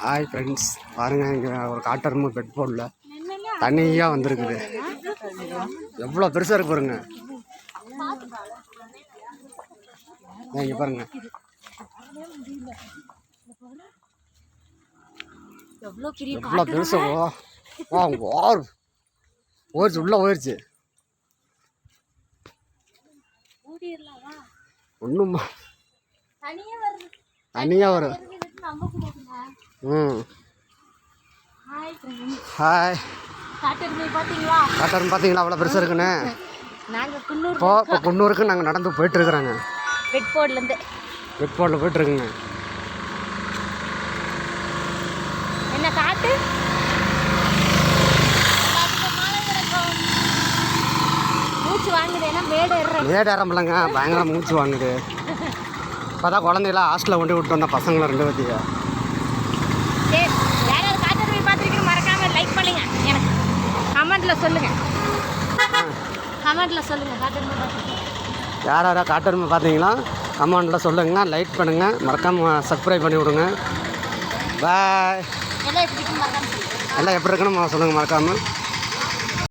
Hi friends பாருங்கள் இங்கே ஒரு காட்டரும்பு பெட் தனியாக வந்திருக்குது. எவ்வளோ பெருசாக இருக்கு பாருங்க. இங்கே பாருங்க. எவ்வளோ பெருசா வா ஓர் ஓடிச்சு உள்ளே போயிடுச்சு ஒன்றும் தனியாக வரும் ம். ஹாய் காட்டெருமை பார்த்தீங்களா? அவ்வளோ பெருசாக இருக்குன்னு. இப்போ இப்போ குன்னூருக்கு நாங்கள் நடந்து போயிட்டுருக்குறோங்க. பெட் போர்ட்லேருந்து பெட் போர்டில் போயிட்டுருக்குங்க. என்ன காட்டு. மூச்சு வாங்குது ஏன்னா மேடு பயங்கர மூச்சு வாங்குது. இப்போ தான் குழந்தைலாம் ஹாஸ்டலில் கொண்டு விட்டு வந்த பசங்களை ரெண்டு பேர்த்தையும் கமெண்ட்ல சொல்லுங்க. கமெண்ட்ல சொல்லுங்க காட்டெருமை பார்த்துருக்கீங்க யார் யாரா காட்டருமை பார்த்தீங்களா கமெண்டில் சொல்லுங்க லைக் பண்ணுங்கள் மறக்காமல் சப்ஸ்கிரைப் பண்ணி விடுங்க. பாய் எல்லாம் எப்படி இருக்குன்னு மறக்காம சொல்லுங்க. எல்லாம் எப்படி இருக்குன்னு சொல்லுங்கள் மறக்காமல்